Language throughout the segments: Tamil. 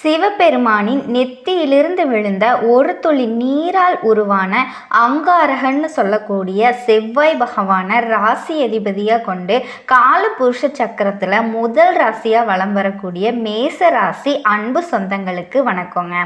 சிவபெருமானின் நெத்தியிலிருந்து விழுந்த ஒரு துளி நீரால் உருவான அங்காரகன்னு சொல்லக்கூடிய செவ்வாய் பகவானை ராசி அதிபதியாக கொண்டு காலபுருஷ சக்கரத்தில் முதல் ராசியாக வலம் வரக்கூடிய மேச ராசி அன்பு சொந்தங்களுக்கு வணக்கங்க.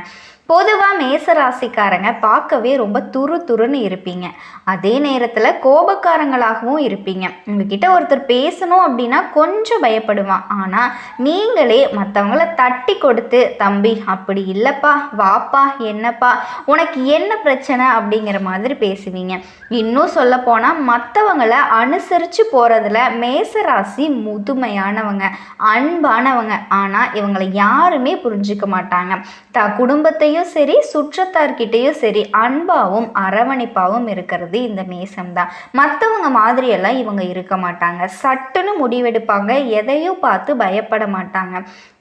பொதுவாக மேச ராசிக்காரங்க பார்க்கவே ரொம்ப துரு துருன்னு இருப்பீங்க. அதே நேரத்தில் கோபக்காரங்களாகவும் இருப்பீங்க. உங்ககிட்ட ஒருத்தர் பேசணும் அப்படின்னா கொஞ்சம் பயப்படுவான். ஆனால் நீங்களே மற்றவங்கள தட்டி கொடுத்து தம்பி அப்படி இல்லைப்பா வாப்பா என்னப்பா உனக்கு என்ன பிரச்சனை அப்படிங்கிற மாதிரி பேசுவீங்க. இன்னும் சொல்ல போனால் மற்றவங்களை அனுசரித்து போகிறதுல மேசராசி முதுமையானவங்க அன்பானவங்க. ஆனால் இவங்களை யாருமே புரிஞ்சுக்க மாட்டாங்க. த குடும்பத்தையும் சரி சுற்றத்தார்கிட்டேயும் சரி அன்பாகவும் அரவணைப்பாகவும் இருக்கிறது இந்த மேசம்தான். மற்றவங்க மாதிரியெல்லாம் இவங்க இருக்க மாட்டாங்க. சட்டுன்னு முடிவெடுப்பாங்க எதையும் பார்த்து பயப்பட மாட்டாங்க.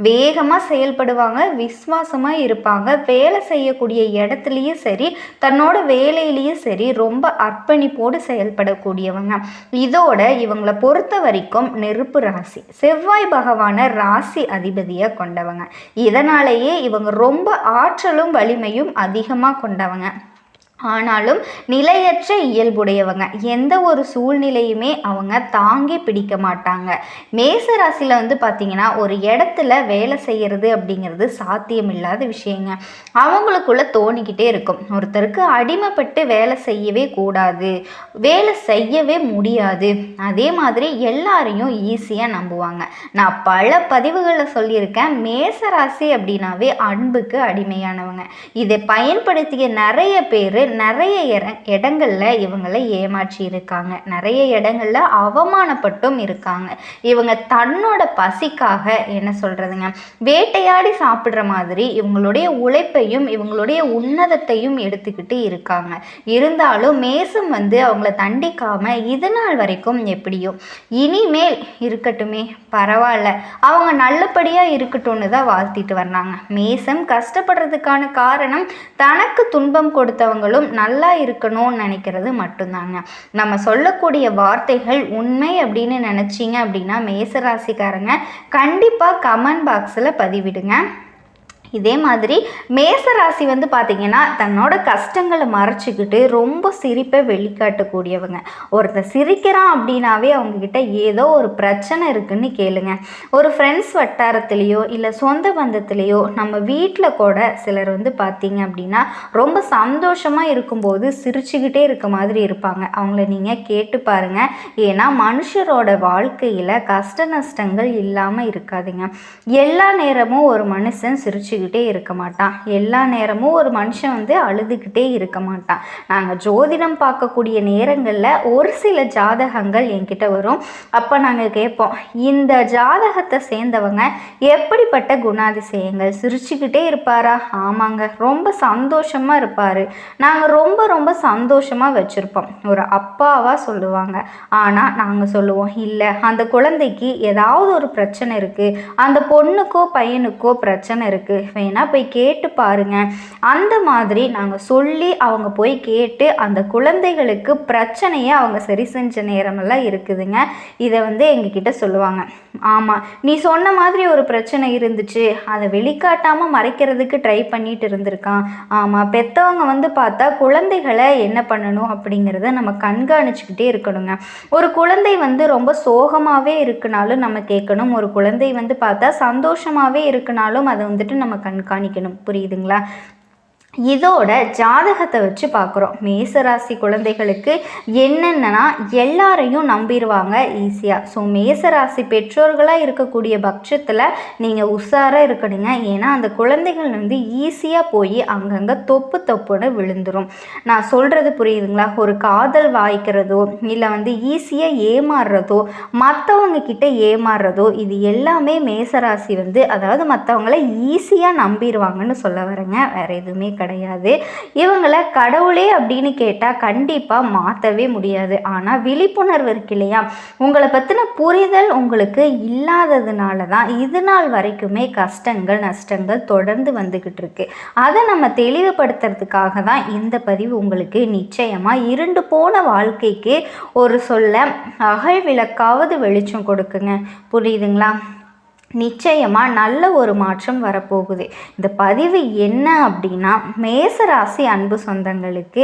வேகமாக செயல்படுவாங்க விஸ்வாசமாக இருப்பாங்க. வேலை செய்யக்கூடிய இடத்துலையும் சரி தன்னோட வேலையிலையும் சரி ரொம்ப அர்ப்பணிப்போடு செயல்படக்கூடியவங்க. இதோட இவங்களை பொறுத்த வரைக்கும் நெருப்பு ராசி. செவ்வாய் பகவானை ராசி அதிபதியை கொண்டவங்க. இதனாலேயே இவங்க ரொம்ப ஆற்றலும் வலிமையும் அதிகமாக கொண்டவங்க. ஆனாலும் நிலையற்ற இயல்புடையவங்க. எந்த ஒரு சூழ்நிலையுமே அவங்க தாங்கி பிடிக்க மாட்டாங்க. மேச ராசியில் வந்து பார்த்திங்கன்னா ஒரு இடத்துல வேலை செய்கிறது அப்படிங்கிறது சாத்தியமில்லாத விஷயங்க. அவங்களுக்குள்ள தோணிக்கிட்டே இருக்கும். ஒருத்தருக்கு அடிமைப்பட்டு வேலை செய்யவே கூடாது. வேலை செய்யவே முடியாது. அதே மாதிரி எல்லாரையும் ஈஸியாக நம்புவாங்க. நான் பல பதிவுகளில் சொல்லியிருக்கேன் மேச ராசி அப்படின்னாவே அன்புக்கு அடிமையானவங்க. இதை பயன்படுத்திய நிறைய பேர் நிறைய இடங்களில் இவங்களை ஏமாற்றி இருக்காங்க. நிறைய இடங்களில் அவமானப்பட்டும் இருக்காங்க. இவங்க தன்னோட பசிக்காக என்ன சொல்கிறதுங்க வேட்டையாடி சாப்பிட்ற மாதிரி இவங்களுடைய உழைப்பையும் இவங்களுடைய உன்னதத்தையும் எடுத்துக்கிட்டு இருக்காங்க. இருந்தாலும் மேசம் வந்து அவங்கள தண்டிக்காமல் இது நாள் வரைக்கும் எப்படியோ இனிமேல் இருக்கட்டுமே பரவாயில்ல. அவங்க நல்லபடியாக இருக்கட்டும்னு தான் வாழ்த்திட்டு வர்றாங்க. மேசம் கஷ்டப்படுறதுக்கான காரணம் தனக்கு துன்பம் கொடுத்தவங்களும் நல்லா இருக்கணும்னு நினைக்கிறது மட்டும்தாங்க. நம்ம சொல்லக்கூடிய வார்த்தைகள் உண்மை அப்படின்னு நினச்சிங்க அப்படின்னா மேசராசிக்காரங்க கண்டிப்பாக கமெண்ட் பாக்ஸில் பதிவிடுங்க. இதே மாதிரி மேச ராசி வந்து பார்த்திங்கன்னா தன்னோட கஷ்டங்களை மறைச்சிக்கிட்டு ரொம்ப சிரிப்பை வெளிக்காட்டக்கூடியவங்க. ஒருத்தர் சிரிக்கிறான் அப்படின்னாவே அவங்கக்கிட்ட ஏதோ ஒரு பிரச்சனை இருக்குன்னு கேளுங்க. ஒரு ஃப்ரெண்ட்ஸ் வட்டாரத்துலேயோ இல்லை சொந்த பந்தத்துலேயோ நம்ம வீட்டில் கூட சிலர் வந்து பார்த்திங்க அப்படின்னா ரொம்ப சந்தோஷமாக இருக்கும்போது சிரிச்சுக்கிட்டே இருக்க மாதிரி இருப்பாங்க. அவங்கள நீங்கள் கேட்டு பாருங்கள் ஏன்னா மனுஷரோட வாழ்க்கையில் கஷ்ட நஷ்டங்கள் இல்லாமல் இருக்காதுங்க. எல்லா நேரமும் ஒரு மனுஷன் சிரிச்சு சிரிச்சுக்கிட்டே இருக்க மாட்டான். எல்லா நேரமும் ஒரு மனுஷன் வந்து அழுதுகிட்டே இருக்க மாட்டான். நாங்கள் ஜோதிடம் பார்க்கக்கூடிய நேரங்களில் ஒரு சில ஜாதகங்கள் என்கிட்ட வரும். அப்போ நாங்கள் கேட்போம் இந்த ஜாதகத்தை சேர்ந்தவங்க எப்படிப்பட்ட குணாதிசயங்கள்? சிரிச்சுக்கிட்டே இருப்பாரா? ஆமாங்க ரொம்ப சந்தோஷமாக இருப்பார். நாங்கள் ரொம்ப ரொம்ப சந்தோஷமாக வச்சுருப்போம். ஒரு அப்பாவாக சொல்லுவாங்க. ஆனால் நாங்கள் சொல்லுவோம் இல்லை அந்த குழந்தைக்கு ஏதாவது ஒரு பிரச்சனை இருக்குது அந்த பொண்ணுக்கோ பையனுக்கோ பிரச்சனை இருக்குது வேணால் போய் கேட்டு பாருங்கள் அந்த மாதிரி நாங்கள் சொல்லி அவங்க போய் கேட்டு அந்த குழந்தைகளுக்கு பிரச்சனையை அவங்க சரி செஞ்ச நேரமெல்லாம் இருக்குதுங்க. இதை வந்து எங்ககிட்ட சொல்லுவாங்க. ஆமாம் நீ சொன்ன மாதிரி ஒரு பிரச்சனை இருந்துச்சு. அதை வெளிக்காட்டாமல் மறைக்கிறதுக்கு ட்ரை பண்ணிட்டு இருந்திருக்கான். ஆமாம் பெற்றவங்க வந்து பார்த்தா குழந்தைகளை என்ன பண்ணணும் அப்படிங்கிறத நம்ம கண்காணிச்சுக்கிட்டே இருக்கணுங்க. ஒரு குழந்தை வந்து ரொம்ப சோகமாகவே இருக்குனாலும் நம்ம கேட்கணும். ஒரு குழந்தை வந்து பார்த்தா சந்தோஷமாகவே இருக்குனாலும் அதை வந்துட்டு நம்ம கண்காணிக்கணும் புரியுதுங்களா? இதோட ஜாதகத்தை வச்சு பார்க்குறோம். மேசராசி குழந்தைகளுக்கு என்னென்னா எல்லாரையும் நம்பிடுவாங்க ஈஸியாக ஸோ மேசராசி பெற்றோர்களாக இருக்கக்கூடிய பட்சத்தில் நீங்கள் உஷாராக இருக்கணுங்க. ஏன்னா அந்த குழந்தைகள் வந்து ஈஸியாக போய் அங்கங்கே தொப்பு தொப்புன்னு விழுந்துடும் நான் சொல்கிறது புரியுதுங்களா? ஒரு காதல் வாய்க்கிறதோ இல்லை வந்து ஈஸியாக ஏமாறுறதோ மற்றவங்க கிட்ட ஏமாறுறதோ இது எல்லாமே மேசராசி வந்து அதாவது மற்றவங்கள ஈஸியாக நம்பிடுவாங்கன்னு சொல்ல வரேங்க. வேறு எதுவுமே கிடையாது. இவங்களை கடவுளே அப்படின்னு கேட்டால் கண்டிப்பாக மாற்றவே முடியாது. ஆனால் விழிப்புணர்வு இருக்கு இல்லையா? உங்களை பற்றின புரிதல் உங்களுக்கு இல்லாததுனால தான் இது நாள் வரைக்குமே கஷ்டங்கள் நஷ்டங்கள் தொடர்ந்து வந்துக்கிட்டு இருக்கு. அதை நம்ம தெளிவுபடுத்துறதுக்காக தான் இந்த பதிவு உங்களுக்கு நிச்சயமாக இருண்டு போன வாழ்க்கைக்கு ஒரு சொல்ல அகல் விளக்காவது வெளிச்சம் கொடுக்குங்க. புரியுதுங்களா? நிச்சயமாக நல்ல ஒரு மாற்றம் வரப்போகுது. இந்த பதிவு என்ன அப்படின்னா மேசராசி அன்பு சொந்தங்களுக்கு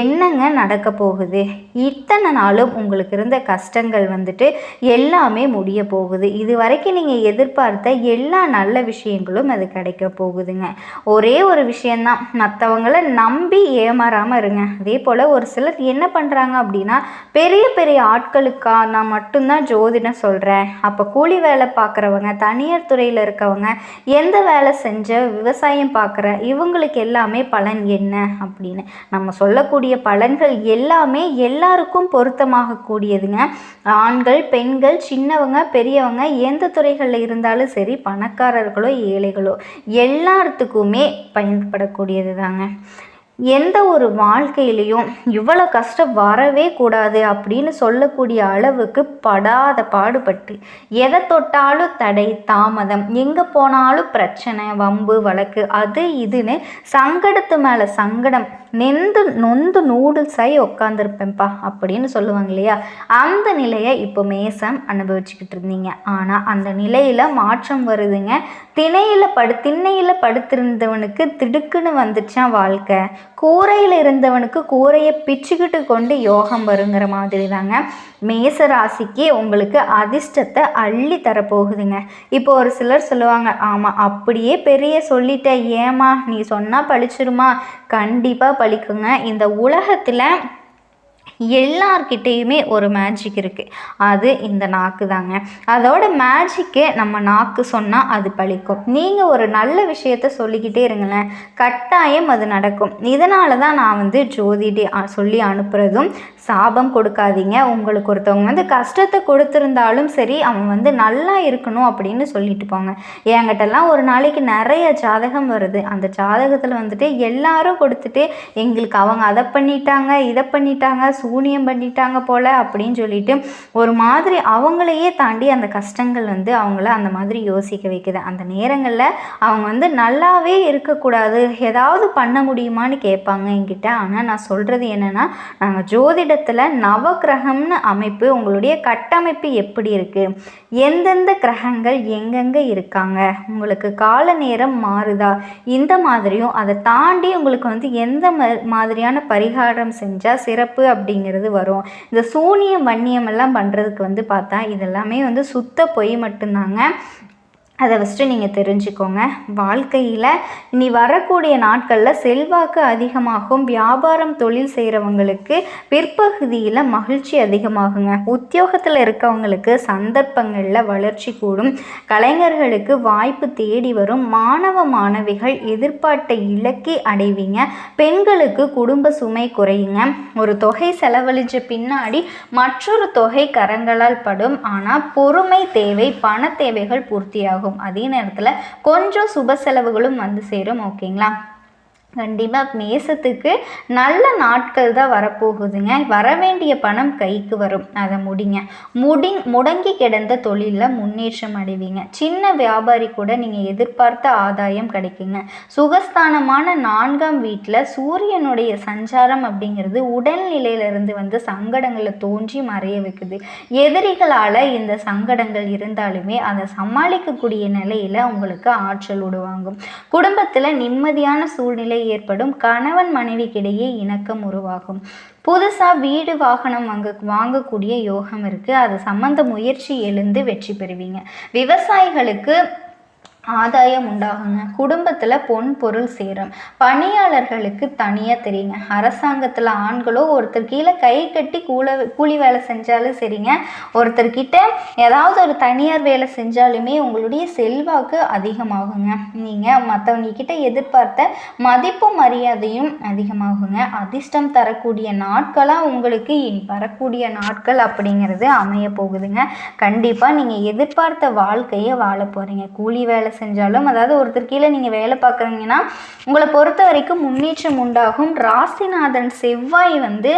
என்னங்க நடக்க போகுது? இத்தனை நாளும் உங்களுக்கு இருந்த கஷ்டங்கள் வந்துட்டு எல்லாமே முடிய போகுது. இது வரைக்கும் நீங்கள் எதிர்பார்த்த எல்லா நல்ல விஷயங்களும் அது கிடைக்க போகுதுங்க. ஒரே ஒரு விஷயந்தான் மற்றவங்கள நம்பி ஏமாறாமல் இருங்க. அதே போல் ஒரு சிலர் என்ன பண்ணுறாங்க அப்படின்னா பெரிய பெரிய ஆட்களுக்கா நான் மட்டும்தான் ஜோதிடம் சொல்கிறேன் அப்போ கூலி வேலை பார்க்குறவங்க தனியார் துறையில் இருக்கவங்க எந்த வேலை செஞ்ச விவசாயம் பார்க்குற இவங்களுக்கு எல்லாமே பலன் என்ன அப்படின்னு. நம்ம சொல்லக்கூடிய பலன்கள் எல்லாமே எல்லாருக்கும் பொருத்தமாக கூடியதுங்க. ஆண்கள் பெண்கள் சின்னவங்க பெரியவங்க எந்த துறைகளில் இருந்தாலும் சரி பணக்காரர்களோ ஏழைகளோ எல்லாத்துக்குமே பயன்படக்கூடியது தாங்க எந்த ஒரு வாழ்க்கையிலையும் இவ்வளோ கஷ்டம் வரவே கூடாது அப்படின்னு சொல்லக்கூடிய அளவுக்கு படாத பாடுபட்டு எதை தொட்டாலும் தடை தாமதம் எங்கே போனாலும் பிரச்சனை வம்பு வழக்கு அது இதுன்னு சங்கடத்து மேலே சங்கடம் நெந்து நொந்து நூடுல்ஸாகி உட்காந்துருப்பேன்ப்பா அப்படின்னு சொல்லுவாங்க இல்லையா? அந்த நிலையை இப்போ மேசம் அனுபவிச்சுக்கிட்டு இருந்தீங்க. ஆனால் அந்த நிலையில் மாற்றம் வருதுங்க. திணையில் படு திண்ணையில் படுத்திருந்தவனுக்கு திடுக்குன்னு வந்துச்சான் வாழ்க்கை. கூரையில் இருந்தவனுக்கு கூரையை பிச்சுக்கிட்டு கொண்டு யோகம் வருங்கிற மாதிரி தாங்க மேச ராசிக்கு உங்களுக்கு அதிர்ஷ்டத்தை அள்ளி தரப்போகுதுங்க. இப்போ ஒரு சிலர் சொல்லுவாங்க ஆமாம் அப்படியே பெரிய சொல்லிட்ட ஏமா நீ சொன்னால் பழிச்சிருமா? கண்டிப்பாக பழிக்குங்க. இந்த உலகத்தில் எல்லார்கிட்டேயுமே ஒரு மேஜிக் இருக்குது அது இந்த நாக்கு தாங்க அதோட மேஜிக்கு நம்ம நாக்கு சொன்னால் அது பழிக்கும். நீங்கள் ஒரு நல்ல விஷயத்த சொல்லிக்கிட்டே இருங்களேன். கட்டாயம் அது நடக்கும். இதனால தான் நான் வந்து ஜோதிடி சொல்லி அனுப்புகிறதும் சாபம் கொடுக்காதீங்க. உங்களுக்கு ஒருத்தவங்க வந்து கஷ்டத்தை கொடுத்துருந்தாலும் சரி அவன் வந்து நல்லா இருக்கணும் அப்படின்னு சொல்லிட்டு போங்க. என்கிட்டலாம் ஒரு நாளைக்கு நிறைய ஜாதகம் வருது. அந்த ஜாதகத்தில் வந்துட்டு எல்லாரும் கொடுத்துட்டு எங்களுக்கு அவங்க அதை பண்ணிட்டாங்க இதை பண்ணிட்டாங்க சூ சூனியம் பண்ணிட்டாங்க போல் அப்படின்னு சொல்லிட்டு ஒரு மாதிரி அவங்களையே தாண்டி அந்த கஷ்டங்கள் வந்து அவங்கள அந்த மாதிரி யோசிக்க வைக்குது. அந்த நேரங்களில் அவங்க வந்து நல்லாவே இருக்கக்கூடாது ஏதாவது பண்ண முடியுமான்னு கேட்பாங்க என்கிட்ட. ஆனால் நான் சொல்கிறது என்னென்னா நாங்கள் ஜோதிடத்தில் நவகிரகம்னு அமைப்பு உங்களுடைய கட்டமைப்பு எப்படி இருக்குது எந்தெந்த கிரகங்கள் எங்கெங்கே இருக்காங்க? உங்களுக்கு கால நேரம் மாறுதா? இந்த மாதிரியும் அதை தாண்டி உங்களுக்கு வந்து எந்த மாதிரியான பரிகாரம் செஞ்சால் சிறப்பு அப்படி அப்படிங்கிறது வரும். இந்த சூனியம் வன்னியம் எல்லாம் பண்ணுறதுக்கு வந்து பார்த்தா இதெல்லாமே வந்து சுத்த பொய் மட்டும்தாங்க. அதை ஃபஸ்ட்டு நீங்கள் தெரிஞ்சுக்கோங்க. வாழ்க்கையில் இனி வரக்கூடிய நாட்களில் செல்வாக்கு அதிகமாகும். வியாபாரம் தொழில் செய்கிறவங்களுக்கு பிற்பகுதியில் மகிழ்ச்சி அதிகமாகுங்க. உத்தியோகத்தில் இருக்கவங்களுக்கு சந்தர்ப்பங்களில் வளர்ச்சி கூடும். கலைஞர்களுக்கு வாய்ப்பு தேடி வரும். மாணவ மாணவிகள் எதிர்பார்த்த இலக்கை அடைவீங்க. பெண்களுக்கு குடும்ப சுமை குறையுங்க. ஒரு தொகை செலவழித்த பின்னாடி மற்றொரு தொகை கரங்களால் படும். ஆனால் பொறுமை தேவை பண தேவைகள் பூர்த்தியாகும். ஆகும் அதே நேரத்தில் கொஞ்சம் சுப செலவுகளும் வந்து சேரும் ஓகேங்களா? கண்டிப்பாக மேசத்துக்கு நல்ல நாட்கள் தான் வரப்போகுதுங்க. வர வேண்டிய பணம் கைக்கு வரும். அதை முடிங்க. முடி முடங்கி கிடந்த தொழிலில் முன்னேற்றம் அடைவீங்க. சின்ன வியாபாரி கூட நீங்கள் எதிர்பார்த்த ஆதாயம் கிடைக்குங்க. சுகஸ்தானமான நான்காம் வீட்டில் சூரியனுடைய சஞ்சாரம் அப்படிங்கிறது உடல்நிலையிலிருந்து வந்து சங்கடங்களை தோன்றி மறைய வைக்குது. எதிரிகளால் இந்த சங்கடங்கள் இருந்தாலுமே அதை சமாளிக்கக்கூடிய நிலையில் உங்களுக்கு ஆற்றல் உடுவாங்கும் குடும்பத்தில் நிம்மதியான சூழ்நிலை ஏற்படும் கணவன் மனைவிக்கிடையே இணக்கம் உருவாகும். புதுசாக வீடு வாகனம் வாங்க வாங்கக்கூடிய யோகம் இருக்குது அது சம்மந்த முயற்சி எழுந்து வெற்றி பெறுவீங்க. விவசாயிகளுக்கு ஆதாயம் உண்டாகுங்க குடும்பத்தில் பொன் பொருள் சேரும். பணியாளர்களுக்கு தனியாக தெரியுங்க. அரசாங்கத்தில் ஆண்களோ ஒருத்தர் கீழே கை கட்டி கூல கூலி வேலை செஞ்சாலும் சரிங்க. ஒருத்தர்கிட்ட ஏதாவது ஒரு தனியார் வேலை செஞ்சாலுமே உங்களுடைய செல்வாக்கு அதிகமாகுங்க. நீங்கள் மற்றவங்கக்கிட்ட எதிர்பார்த்த மதிப்பும் மரியாதையும் அதிகமாகுங்க. அதிர்ஷ்டம் தரக்கூடிய நாட்களாக உங்களுக்கு இனி வரக்கூடிய நாட்கள் அப்படிங்கிறது அமைய போகுதுங்க. கண்டிப்பாக நீங்கள் எதிர்பார்த்த வாழ்க்கையை வாழ போகிறீங்க கூலி வேலை செஞ்சாலும் அதாவது ஒருத்தர் கீழே நீங்கள் வேலை பார்க்குறீங்கன்னா உங்களை பொறுத்த வரைக்கும் முன்னேற்றம் உண்டாகும். ராசிநாதன் செவ்வாய் வந்து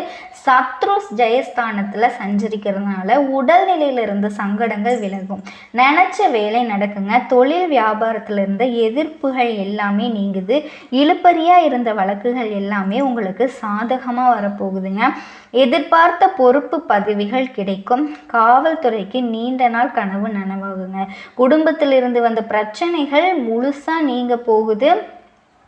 சத்ருஸ் ஜெயஸ்தானத்தில் சஞ்சரிக்கிறதுனால உடல்நிலையில் இருந்த சங்கடங்கள் விலகும். நினச்ச வேலை நடக்குங்க. தொழில் வியாபாரத்தில் இருந்த எதிர்ப்புகள் எல்லாமே நீங்குது. இழுப்பறியாக இருந்த வழக்குகள் எல்லாமே உங்களுக்கு சாதகமாக வரப்போகுதுங்க. எதிர்பார்த்த பொறுப்பு பதவிகள் கிடைக்கும். காவல்துறைக்கு நீண்ட நாள் கனவு நனவாகுங்க. குடும்பத்தில் இருந்து வந்த பிரச்சனைகள் முழுசாக நீங்க போகுது.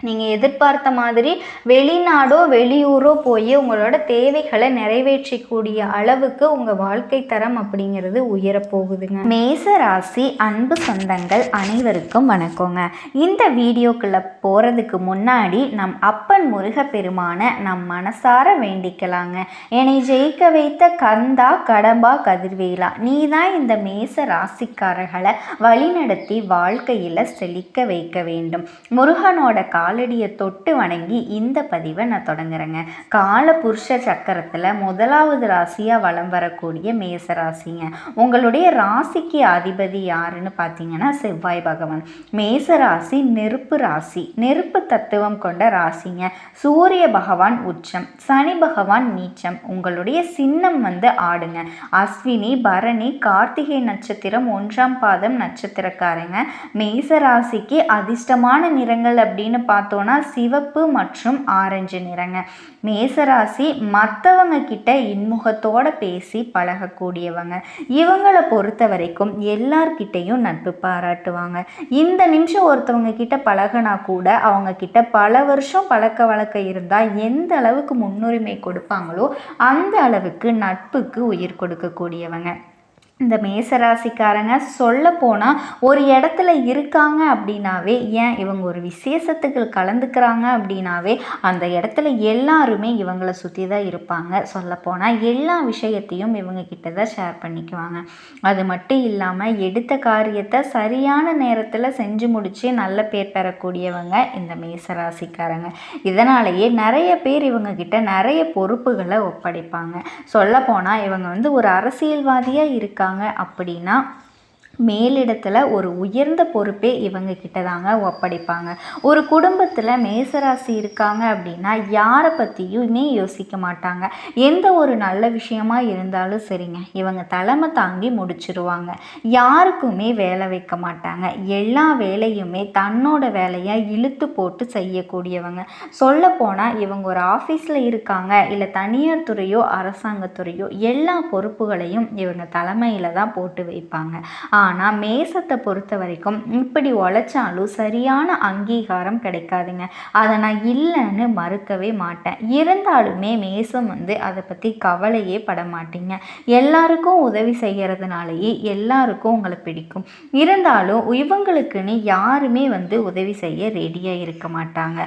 நீங்கள் எதிர்பார்த்த மாதிரி வெளிநாடோ வெளியூரோ போய் உங்களோட தேவைகளை நிறைவேற்றக்கூடிய அளவுக்கு உங்கள் வாழ்க்கை தரம் அப்படிங்கிறது உயரப்போகுதுங்க மேச ராசி அன்பு சொந்தங்கள் அனைவருக்கும் வணக்கங்க. இந்த வீடியோக்குள்ளே போகிறதுக்கு முன்னாடி நம் அப்பன் முருகப்பெருமான நம் மனசார வேண்டிக்கலாங்க. என்னை ஜெயிக்க வைத்த கந்தா கடம்பா கதிர்வேலா நீ தான் இந்த மேச ராசிக்காரர்களை வழிநடத்தி வாழ்க்கையில் செழிக்க வைக்க வேண்டும். முருகனோட கா காலடியை தொட்டு வணங்கி இந்த பதிவை நான் தொடங்குறேங்க. கால புருஷ சக்கரத்தில் முதலாவது ராசியாக வலம் வரக்கூடிய மேச ராசிங்க உங்களுடைய ராசிக்கு அதிபதி யாருன்னு பார்த்தீங்கன்னா செவ்வாய் பகவான். மேச ராசி நெருப்பு ராசி. நெருப்பு தத்துவம் கொண்ட ராசிங்க. சூரிய பகவான் உச்சம் சனி பகவான் நீச்சம். உங்களுடைய சின்னம் வந்து ஆடுங்க. அஸ்வினி பரணி கார்த்திகை நட்சத்திரம் ஒன்றாம் பாதம் நட்சத்திரக்காரங்க. மேச ராசிக்கு அதிர்ஷ்டமான நிறங்கள் அப்படின்னு பார்த்தோன்னா சிவப்பு மற்றும் ஆரஞ்சு நிறங்க. மேசராசி மற்றவங்க கிட்ட இன்முகத்தோட பேசி பழகக்கூடியவங்க. இவங்களை பொறுத்த வரைக்கும் எல்லார்கிட்டையும் நட்பு பாராட்டுவாங்க. இந்த நிமிஷம் ஒருத்தவங்க கிட்ட பழகினா கூட அவங்க கிட்ட பல வருஷம் பழக்க வழக்கம் இருந்தால் எந்த அளவுக்கு முன்னுரிமை கொடுப்பாங்களோ அந்த அளவுக்கு நட்புக்கு உயிர் கொடுக்கக்கூடியவங்க. இந்த மேசராசிக்காரங்க சொல்ல போனால் ஒரு இடத்துல இருக்காங்க அப்படின்னாவே ஏன் இவங்க ஒரு விசேஷத்துக்கு கலந்துக்கிறாங்க அப்படின்னாவே அந்த இடத்துல எல்லாருமே இவங்கள சுற்றி தான் இருப்பாங்க. சொல்லப்போனால் எல்லா விஷயத்தையும் இவங்க கிட்ட தான் ஷேர் பண்ணிக்குவாங்க. அது மட்டும் இல்லாமல் எடுத்த காரியத்தை சரியான நேரத்தில் செஞ்சு முடித்து நல்ல பேர் பெறக்கூடியவங்க இந்த மேசராசிக்காரங்க. இதனாலேயே நிறைய பேர் இவங்க கிட்ட நிறைய பொறுப்புகளை ஒப்படைப்பாங்க. சொல்லப்போனால் இவங்க வந்து ஒரு அரசியல்வாதியாக இருக்காங்க. இருக்காங்க அப்படின்னா மேலிடத்தில் ஒரு உயர்ந்த பொறுப்பே இவங்க கிட்ட தாங்க ஒப்படைப்பாங்க. ஒரு குடும்பத்தில் மேசராசி இருக்காங்க அப்படின்னா யாரை பற்றியுமே யோசிக்க மாட்டாங்க. எந்த ஒரு நல்ல விஷயமா இருந்தாலும் சரிங்க இவங்க தலைமை தாங்கி முடிச்சிருவாங்க. யாருக்குமே வேலை வைக்க மாட்டாங்க. எல்லா வேலையுமே தன்னோட வேலையாக இழுத்து போட்டு செய்யக்கூடியவங்க. சொல்ல போனால் இவங்க ஒரு ஆஃபீஸில் இருக்காங்க இல்லை தனியார் துறையோ அரசாங்கத்துறையோ எல்லா பொறுப்புகளையும் இவங்க தலைமையில் தான் போட்டு வைப்பாங்க. ஆனால் ஆனால் மேசத்தை பொறுத்த வரைக்கும் இப்படி உழைச்சாலும் சரியான அங்கீகாரம் கிடைக்காதுங்க. அதை நான் இல்லைன்னு மறுக்கவே மாட்டேன். இருந்தாலுமே மேசம் வந்து அதை பற்றி கவலையே பட மாட்டீங்க. எல்லாருக்கும் உதவி செய்கிறதுனாலேயே எல்லாருக்கும் உங்களை பிடிக்கும். இருந்தாலும் இவங்களுக்குன்னு யாருமே வந்து உதவி செய்ய ரெடியாக இருக்க மாட்டாங்க.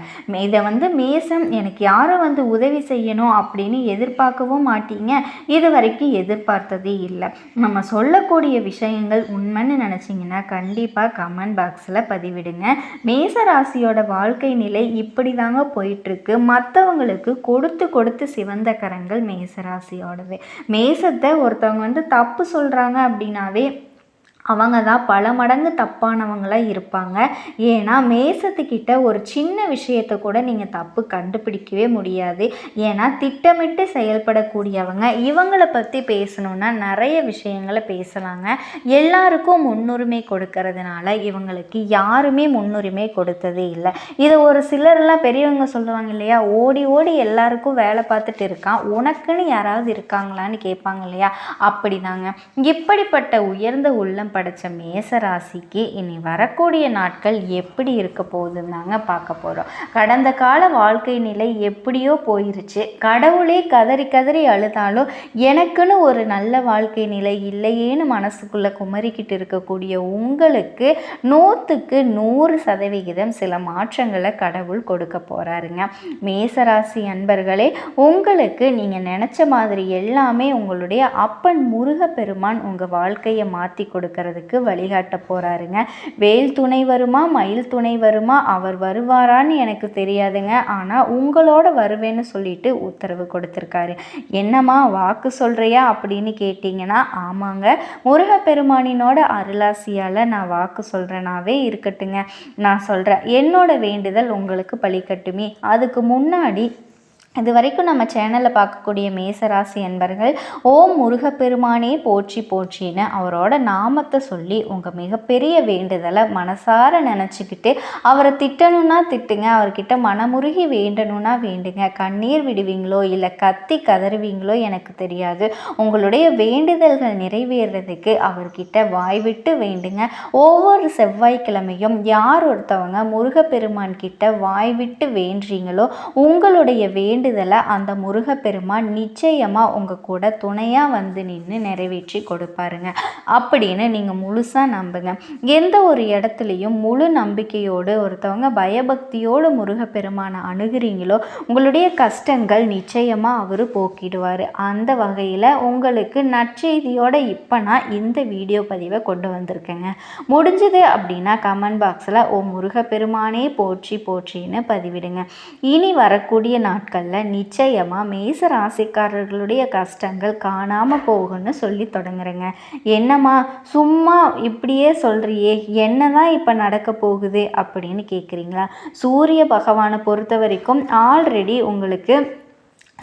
இதை வந்து மேசம் எனக்கு யாரும் வந்து உதவி செய்யணும் அப்படின்னு எதிர்பார்க்கவும் மாட்டீங்க. இது வரைக்கும் எதிர்பார்த்ததே இல்லை. நம்ம சொல்லக்கூடிய விஷயங்கள் உண்மை உண்மைன்னு நினச்சிங்கன்னா கண்டிப்பாக கமெண்ட் பாக்ஸில் பதிவிடுங்க. மேச ராசியோட வாழ்க்கை நிலை இப்படி தாங்க போயிட்டுருக்கு. மற்றவங்களுக்கு கொடுத்து கொடுத்து சிவந்த கரங்கள் மேசராசியோடது மேசத்தை ஒருத்தவங்க வந்து தப்பு சொல்கிறாங்க அப்படின்னாவே அவங்க தான் பல மடங்கு தப்பானவங்களாக இருப்பாங்க. ஏன்னா மேசத்துக்கிட்ட ஒரு சின்ன விஷயத்தை கூட நீங்கள் தப்பு கண்டுபிடிக்கவே முடியாது. ஏன்னா திட்டமிட்டு செயல்படக்கூடியவங்க இவங்களை பற்றி பேசணுன்னா நிறைய விஷயங்களை பேசலாங்க. எல்லாருக்கும் முன்னுரிமை கொடுக்கறதுனால இவங்களுக்கு யாருமே முன்னுரிமை கொடுத்ததே இல்லை. இதை ஒரு சிலர்லாம் பெரியவங்க சொல்லுவாங்க இல்லையா ஓடி ஓடி எல்லாருக்கும் வேலை பார்த்துட்டு இருக்கான். உனக்குன்னு யாராவது இருக்காங்களான்னு கேட்பாங்க இல்லையா? அப்படிதாங்க. இப்படிப்பட்ட உயர்ந்த உள்ளம் படைத்த மேசராசிக்கு இனி வரக்கூடிய நாட்கள் எப்படி இருக்க போகுதுன்னாங்க பார்க்க போகிறோம் கடந்த கால வாழ்க்கை நிலை எப்படியோ போயிருச்சு. கடவுளே கதறி கதறி அழுதாலும் எனக்குன்னு ஒரு நல்ல வாழ்க்கை நிலை இல்லையேன்னு மனசுக்குள்ளே குமரிக்கிட்டு இருக்கக்கூடிய உங்களுக்கு நூற்றுக்கு நூறு சதவிகிதம் சில மாற்றங்களை கடவுள் கொடுக்க போகிறாருங்க மேசராசி அன்பர்களே உங்களுக்கு நீங்கள் நினச்ச மாதிரி எல்லாமே உங்களுடைய அப்பன் முருகப்பெருமான் உங்கள் வாழ்க்கையை மாற்றி கொடுக்க கொடுக்கறதுக்கு வழிகாட்ட போகிறாருங்க வேல் துணை வருமா மயில் துணை வருமா அவர் வருவாரான்னு எனக்கு தெரியாதுங்க. ஆனால் உங்களோட வருவேன்னு சொல்லிட்டு உத்தரவு கொடுத்துருக்காரு. என்னம்மா வாக்கு சொல்கிறியா அப்படின்னு கேட்டிங்கன்னா ஆமாங்க. முருகப்பெருமானினோட அருளாசியால் நான் வாக்கு சொல்கிறேனாவே இருக்கட்டுங்க. நான் சொல்கிறேன் என்னோட வேண்டுதல் உங்களுக்கு பழிக்கட்டுமே. அதுக்கு முன்னாடி இது வரைக்கும் நம்ம சேனலில் பார்க்கக்கூடிய மேசராசி என்பர்கள் ஓம் முருகப்பெருமானே போற்றி போற்றின்னு அவரோட நாமத்தை சொல்லி உங்கள் மிகப்பெரிய வேண்டுதலை மனசார நினச்சிக்கிட்டு அவரை திட்டணும்னா திட்டுங்க அவர்கிட்ட மனமுருகி வேண்டணும்னா வேண்டுங்க. கண்ணீர் விடுவீங்களோ இல்லை கத்தி கதறுவீங்களோ எனக்கு தெரியாது. உங்களுடைய வேண்டுதல்கள் நிறைவேறதுக்கு அவர்கிட்ட வாய் விட்டு வேண்டுங்க. ஒவ்வொரு செவ்வாய்க்கிழமையும் யார் ஒருத்தவங்க முருகப்பெருமான் கிட்ட வாய் விட்டு வேண்டுறீங்களோ உங்களுடைய வேண்டு வேண்டுதலை அந்த முருகப்பெருமான் நிச்சயமாக உங்கள் கூட துணையாக வந்து நின்று நிறைவேற்றி கொடுப்பாருங்க. அப்படின்னு நீங்கள் முழுசாக நம்புங்க. எந்த ஒரு இடத்துலையும் முழு நம்பிக்கையோடு ஒருத்தவங்க பயபக்தியோடு முருகப்பெருமானை அணுகிறீங்களோ உங்களுடைய கஷ்டங்கள் நிச்சயமாக அவர் போக்கிடுவார். அந்த வகையில் உங்களுக்கு நற்செய்தியோட இப்போ நான் இந்த வீடியோ பதிவை கொண்டு வந்திருக்கேங்க. முடிஞ்சது அப்படின்னா கமெண்ட் பாக்ஸில் ஓ முருகப்பெருமானே போற்றி போற்றின்னு பதிவிடுங்க. இனி வரக்கூடிய நாட்களில் நிச்சயமாக மேச ராசிக்காரர்களுடைய கஷ்டங்கள் காணாமல் போகும்னு சொல்லி தொடங்குறேங்க. என்னம்மா சும்மா இப்படியே சொல்கிறியே என்ன தான் இப்போ நடக்க போகுது அப்படின்னு கேட்குறீங்களா சூரிய பகவானை பொறுத்த வரைக்கும் ஆல்ரெடி உங்களுக்கு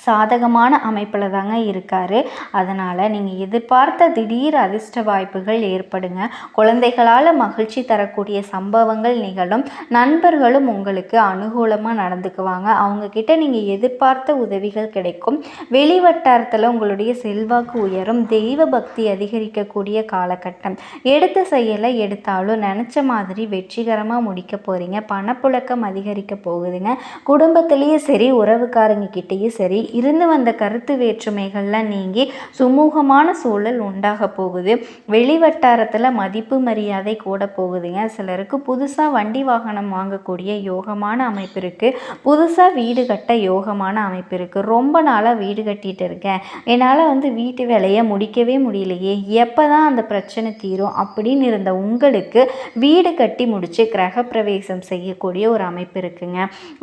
சாதகமான அமைப்பில் தாங்க இருக்கார். அதனால் நீங்கள் எதிர்பார்த்த திடீர் அதிர்ஷ்ட வாய்ப்புகள் ஏற்படுங்க. குழந்தைகளால் மகிழ்ச்சி தரக்கூடிய சம்பவங்கள் நிகழும். நண்பர்களும் உங்களுக்கு அனுகூலமாக நடந்துக்குவாங்க. அவங்கக்கிட்ட நீங்கள் எதிர்பார்த்த உதவிகள் கிடைக்கும். வெளிவட்டாரத்தில் உங்களுடைய செல்வாக்கு உயரும். தெய்வ பக்தி அதிகரிக்கக்கூடிய காலகட்டம். எடுத்த செயலை எடுத்தாலும் நினச்ச மாதிரி வெற்றிகரமாக முடிக்க போகிறீங்க பணப்புழக்கம் அதிகரிக்க போகுதுங்க. குடும்பத்திலேயே சரி உறவுக்காரங்க கிட்டேயும் சரி இருந்து வந்த கருத்து வேற்றுமைகள்லாம் நீங்கி சுமூகமான சூழல் உண்டாக போகுது. வெளிவட்டாரத்தில் மதிப்பு மரியாதை கூட போகுதுங்க. சிலருக்கு புதுசாக வண்டி வாகனம் வாங்கக்கூடிய யோகமான அமைப்பு இருக்குது புதுசாக வீடு கட்ட யோகமான அமைப்பு இருக்குது ரொம்ப நாளாக வீடு கட்டிகிட்டு இருக்கேன். என்னால் வந்து வீட்டு வேலையை முடிக்கவே முடியலையே. எப்போ தான் அந்த பிரச்சனை தீரும் அப்படின்னு இருந்த உங்களுக்கு வீடு கட்டி முடித்து கிரகப்பிரவேசம் செய்யக்கூடிய ஒரு அமைப்பு இருக்குங்க.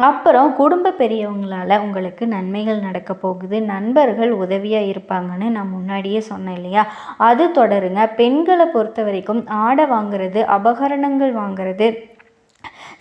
அப்புறம் குடும்ப பெரியவங்களால் உங்களுக்கு நன்மைகள் நட நடக்க போகுது நண்பர்கள் உதவியாக இருப்பாங்கன்னு நான் முன்னாடியே சொன்னேன் இல்லையா? அது தொடருங்க. பெண்களை பொறுத்த வரைக்கும் ஆடை வாங்குறது அபகரணங்கள் வாங்குறது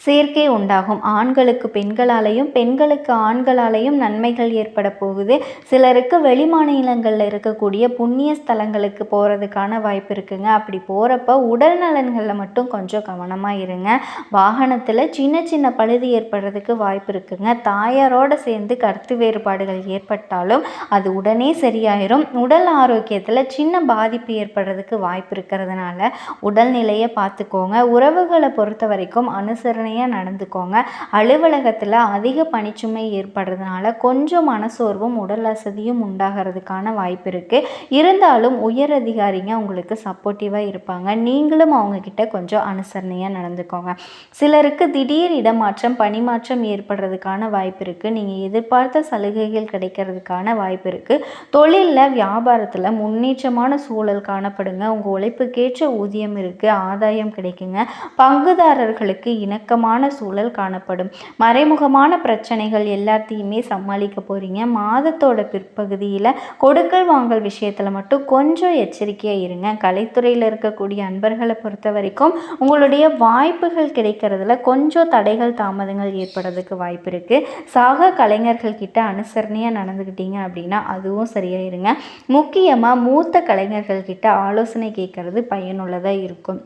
சேர்க்கை உண்டாகும். ஆண்களுக்கு பெண்களாலேயும் பெண்களுக்கு ஆண்களாலேயும் நன்மைகள் ஏற்பட போகுது. சிலருக்கு வெளி மாநிலங்களில் இருக்கக்கூடிய புண்ணிய ஸ்தலங்களுக்கு போகிறதுக்கான வாய்ப்பு இருக்குங்க. அப்படி போகிறப்ப உடல் நலன்களில் மட்டும் கொஞ்சம் கவனமாக இருங்க. வாகனத்தில் சின்ன சின்ன பழுது ஏற்படுறதுக்கு வாய்ப்பு இருக்குங்க. தாயாரோடு சேர்ந்து கருத்து வேறுபாடுகள் ஏற்பட்டாலும் அது உடனே சரியாயிரும். உடல் ஆரோக்கியத்தில் சின்ன பாதிப்பு ஏற்படுறதுக்கு வாய்ப்பு இருக்கிறதுனால உடல்நிலையை பார்த்துக்கோங்க. உறவுகளை பொறுத்த வரைக்கும் அனுசரணை பொறுமையாக நடந்துக்கோங்க. அலுவலகத்தில் அதிக பணிச்சுமை ஏற்படுறதுனால கொஞ்சம் மனசோர்வும் உடல் அசதியும் உண்டாகிறதுக்கான வாய்ப்பு இருக்குது இருந்தாலும் உயர் அதிகாரிங்க உங்களுக்கு சப்போர்ட்டிவாக இருப்பாங்க. நீங்களும் அவங்கக்கிட்ட கொஞ்சம் அனுசரணையாக நடந்துக்கோங்க. சிலருக்கு திடீர் இடமாற்றம் பணிமாற்றம் ஏற்படுறதுக்கான வாய்ப்பு இருக்குது நீங்கள் எதிர்பார்த்த சலுகைகள் கிடைக்கிறதுக்கான வாய்ப்பு இருக்குது தொழிலில் வியாபாரத்தில் முன்னேற்றமான சூழல் காணப்படுங்க. உங்கள் உழைப்புக்கேற்ற ஊதியம் இருக்குது ஆதாயம் கிடைக்குங்க. பங்குதாரர்களுக்கு இணக்கமாக மோசமான சூழல் காணப்படும். மறைமுகமான பிரச்சனைகள் எல்லாத்தையுமே சமாளிக்க போகிறீங்க மாதத்தோட பிற்பகுதியில் கொடுக்கல் வாங்கல் விஷயத்தில் மட்டும் கொஞ்சம் எச்சரிக்கையாக இருங்க. கலைத்துறையில் இருக்கக்கூடிய அன்பர்களை பொறுத்த வரைக்கும் உங்களுடைய வாய்ப்புகள் கிடைக்கிறதுல கொஞ்சம் தடைகள் தாமதங்கள் ஏற்படுறதுக்கு வாய்ப்பு இருக்குது சக கலைஞர்கள் கிட்ட அனுசரணையாக நடந்துக்கிட்டீங்க அப்படின்னா அதுவும் சரியாக இருங்க. முக்கியமாக மூத்த கலைஞர்கள் கிட்ட ஆலோசனை கேட்கறது பயனுள்ளதாக இருக்கும்.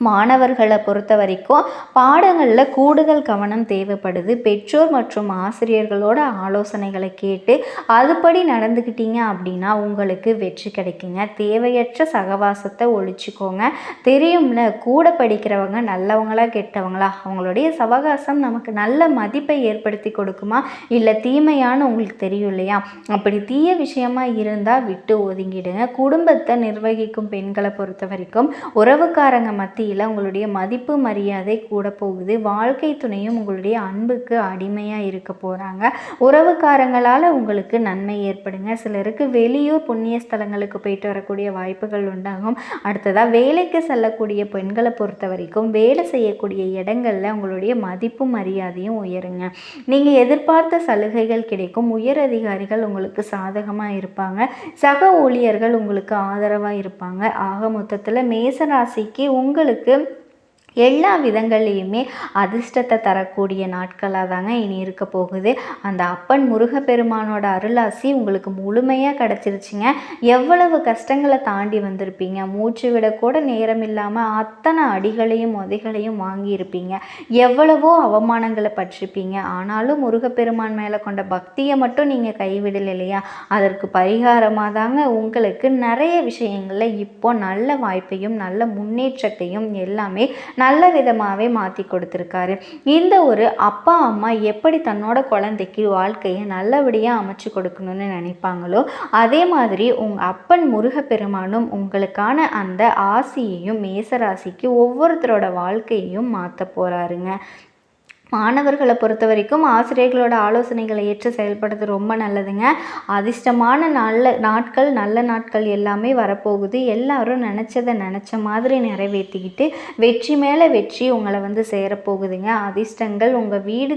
மாணவர்களை பொறுத்த வரைக்கும் பாடங்களில் கூடுதல் கவனம் தேவைப்படுது. பெற்றோர் மற்றும் ஆசிரியர்களோட ஆலோசனைகளை கேட்டு அதுபடி நடந்துக்கிட்டீங்க அப்படின்னா உங்களுக்கு வெற்றி கிடைக்குங்க. தேவையற்ற சகவாசத்தை ஒழிச்சுக்கோங்க. தெரியும்ல கூட படிக்கிறவங்க நல்லவங்களா கெட்டவங்களா அவங்களுடைய சவகாசம் நமக்கு நல்ல மதிப்பை ஏற்படுத்தி கொடுக்குமா? இல்லை தீமையான உங்களுக்கு தெரியும் இல்லையா? அப்படி தீய விஷயமா இருந்தால் விட்டு ஒதுங்கிடுங்க. குடும்பத்தை நிர்வகிக்கும் பெண்களை பொறுத்த வரைக்கும் உறவுக்காரங்க மத்திய மத்தியில் உங்களுடைய மதிப்பு மரியாதை கூட போகுது. வாழ்க்கை துணையும் உங்களுடைய அன்புக்கு அடிமையாக இருக்க போகிறாங்க உறவுக்காரங்களால் உங்களுக்கு நன்மை ஏற்படுங்க. சிலருக்கு வெளியூர் புண்ணிய ஸ்தலங்களுக்கு போயிட்டு வரக்கூடிய வாய்ப்புகள் உண்டாகும். அடுத்ததாக வேலைக்கு செல்லக்கூடிய பெண்களை பொறுத்த வரைக்கும் வேலை செய்யக்கூடிய இடங்களில் உங்களுடைய மதிப்பு மரியாதையும் உயருங்க. நீங்கள் எதிர்பார்த்த சலுகைகள் கிடைக்கும். உயர் அதிகாரிகள் உங்களுக்கு சாதகமாக இருப்பாங்க. சக ஊழியர்கள் உங்களுக்கு ஆதரவாக இருப்பாங்க. ஆக மொத்தத்தில் மேசராசிக்கு உங்களுக்கு இவருக்கு எல்லா விதங்கள்லேயுமே அதிர்ஷ்டத்தை தரக்கூடிய நாட்களாக தாங்க இனி இருக்க போகுது. அந்த அப்பன் முருகப்பெருமானோட அருளாசி உங்களுக்கு முழுமையாக கிடச்சிருச்சுங்க. எவ்வளவு கஷ்டங்களை தாண்டி வந்திருப்பீங்க. மூச்சு விடக்கூட நேரம் இல்லாமல் அத்தனை அடிகளையும் உதைகளையும் வாங்கியிருப்பீங்க எவ்வளவோ அவமானங்களை பற்றிருப்பீங்க. ஆனாலும் முருகப்பெருமான் மேலே கொண்ட பக்தியை மட்டும் நீங்கள் கைவிடலை இல்லையா? அதற்கு பரிகாரமாக தாங்க உங்களுக்கு நிறைய விஷயங்களில் இப்போ நல்ல வாய்ப்பையும் நல்ல முன்னேற்றத்தையும் எல்லாமே நல்ல விதமாகவே மாற்றி கொடுத்துருக்காரு. இந்த ஒரு அப்பா அம்மா எப்படி தன்னோட குழந்தைக்கு வாழ்க்கையை நல்லபடியாக அமைச்சு கொடுக்கணும்னு நினைப்பாங்களோ அதே மாதிரி உங்கள் அப்பன் முருகப்பெருமானும் உங்களுக்கான அந்த ஆசியையும் மேசராசிக்கு ஒவ்வொருத்தரோட வாழ்க்கையையும் மாற்ற போகிறாருங்க மாணவர்களை பொறுத்த வரைக்கும் ஆசிரியர்களோட ஆலோசனைகளை ஏற்று செயல்படுறது ரொம்ப நல்லதுங்க. அதிர்ஷ்டமான நல்ல நாட்கள் நல்ல நாட்கள் எல்லாமே வரப்போகுது. எல்லாரும் நினச்சதை நினச்ச மாதிரி நிறைவேற்றிக்கிட்டு வெற்றி மேலே வெற்றி உங்களை வந்து சேரப்போகுதுங்க. அதிர்ஷ்டங்கள் உங்கள் வீடு